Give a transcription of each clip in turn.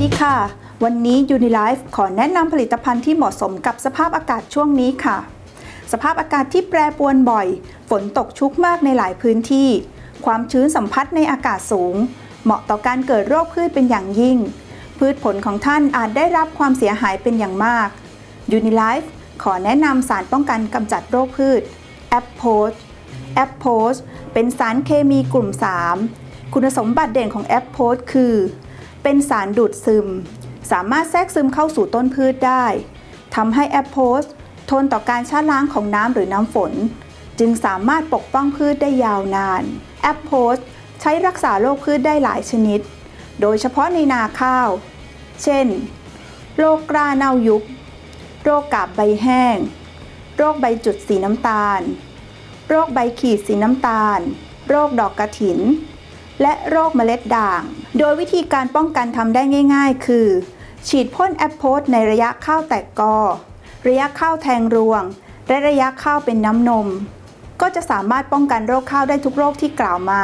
ดีค่ะ วันนี้ Unilife ขอแนะนำผลิตภัณฑ์ที่เหมาะสมกับสภาพอากาศช่วงนี้ค่ะ สภาพอากาศที่แปรปรวนบ่อย ฝนตกชุกมากในหลายพื้นที่ ความชื้นสัมผัสในอากาศสูง เหมาะต่อการเกิดโรคพืชเป็นอย่างยิ่ง พืชผลของท่านอาจได้รับความเสียหายเป็นอย่างมาก Unilife ขอแนะนำสารป้องกันกำจัดโรคพืช a p p o s a p p o s เป็นสารเคมีกลุ่ม 3 คุณสมบัติเด่นของ a p p o s คือ เป็นสารดูดซึม สามารถแทรกซึมเข้าสู่ต้นพืชได้ทำให้ a p p o s ทนต่อการชะล้างของน้ำหรือน้ำฝน จึงสามารถปกป้องพืชได้ยาวนาน a p p o s ใช้รักษาโรคพืชได้หลายชนิด โดยเฉพาะในนาข้าว เช่น โรคกล้าเน่ายุบ โรคกาบใบแห้ง โรคใบจุดสีน้ำตาล โรคใบขีดสีน้ำตาล โรคดอกกระถิน และโรคเมล็ดด่าง โดยวิธีการป้องกันทำได้ง่าย ๆ คือ ฉีดพ่นแอปโพสในระยะข้าวแตกกอ ระยะข้าวแทงรวง และระยะข้าวเป็นน้ำนม ก็จะสามารถป้องกันโรคข้าวได้ทุกโรคที่กล่าวมา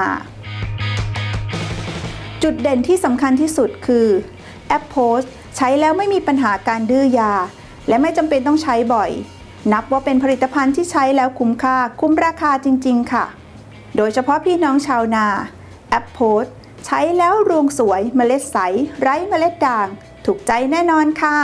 จุดเด่นที่สำคัญที่สุดคือแอปโพสใช้แล้วไม่มีปัญหาการดื้อยา และไม่จำเป็นต้องใช้บ่อย นับว่าเป็นผลิตภัณฑ์ที่ใช้แล้วคุ้มค่า คุ้มราคาจริง ๆ ค่ะ โดยเฉพาะพี่น้องชาวนา แอปโพสใช้แล้วรวงสวยเมล็ดใส ไร้เมล็ดด่าง ถูกใจแน่นอนค่ะ